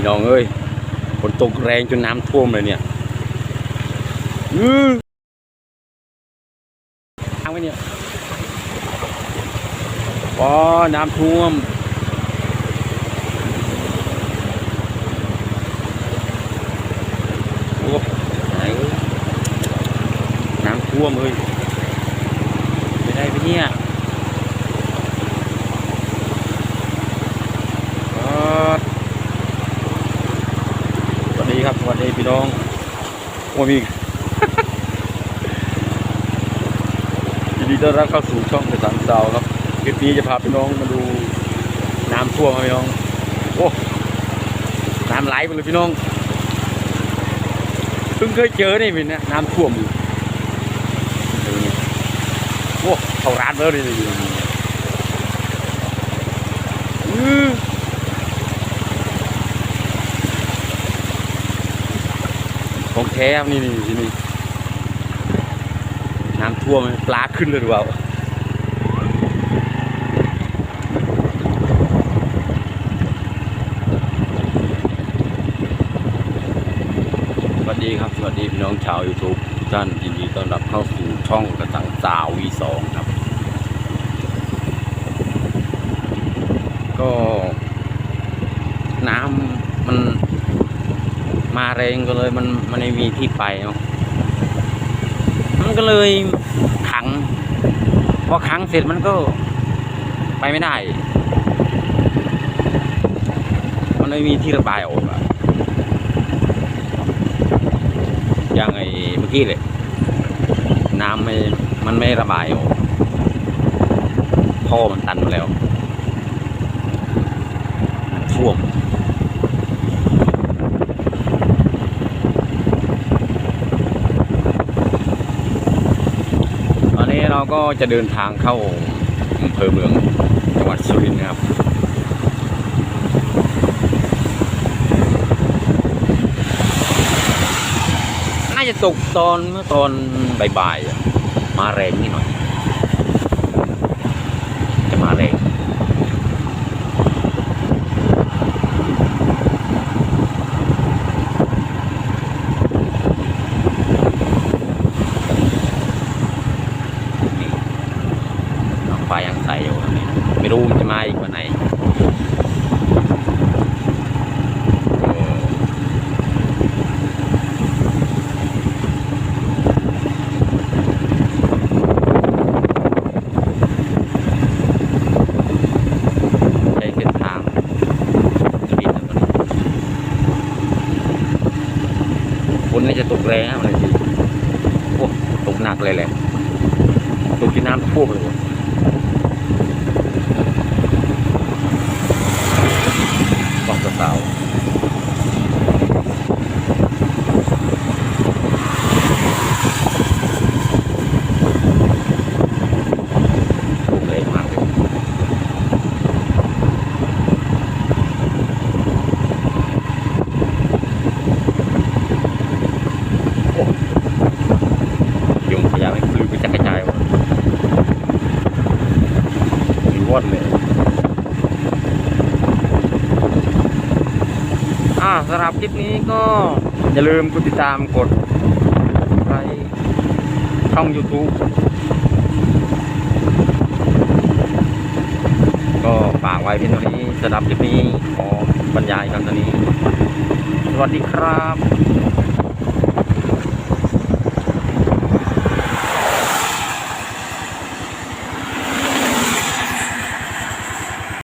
พี่น้องเอ้ยฝนตกแรงจนน้ำท่วมเลยเนี่ยอือทางไปเนี่ยว้น้ำท่วมโอ้ไหนเอ้ยน้ำท่วมเลยไม่ได้ไปเนี่ยครับสวัสดีครับสวัสดี พี่น้องโอ้มียินดีต้อนรับเข้าสู่ช่องเดอะสันเซาครับคลิปนี้จะพาพี่น้องมาดูน้ำท่วมครับพี่น้องโอ้น้ำไหลไปเลยพี่น้องเพิ่งเคยเจอนี่มินนะน้ำท่วมอยู่โอ้เขาร้านแล้วนี่นี่นี่ ของแท้ครับนี่นี่นี่นี่น้ำท่วมปลาขึ้นเลยหรือเปล่าสวัสดีครับสวัสดีพี่น้องชาว YouTube ทุกท่านยินดีต้อนรับเข้าสู่ช่องกระตังสาววีสองครับ ก็น้ำมัน มาแรงก็เลยมันมันไม่มีที่ไปเนาะมันก็เลยขังพอขังเสร็จมันก็ไปไม่ได้ มันไม่มีที่ระบายออกอะอย่างไอ้เมื่อกี้เลยน้ำไม่มันไม่ระบายออกท่อมันตันหมดแล้วท่วม ตอนนี้เรา ก็จะเดินทางเข้าอำเภอเมืองจังหวัดสุรินทร์นะครับน่าจะตกตอนเมื่อตอนบ่ายๆมาแรงนิดหน่อย จะมาแรงนี่น้องฟ้ายังใสอยู่ตรงนี้ไม่รู้มันจะมาอีกวันไหนเออ ใช้เส้นทางจะบินนะวั น่าจะตกแรงนะมันเลยโอ้ตกหนักเลยแหละตกที่น้ำท่วมเลยวะบอกสาวๆตกแรงมากเลย ยุงพยายามให้ปลิวไปจักกระจายหมด มีวอดเลยอ่าสำหรับคลิปนี้ก็อย่าลืมกดติดตามกดไลค์ช่อง YouTube ก็ฝากไว้เพียงเท่านี้สำหรับคลิปนี้ขอบรรยายกันเท่านี้ สวัสดีครับ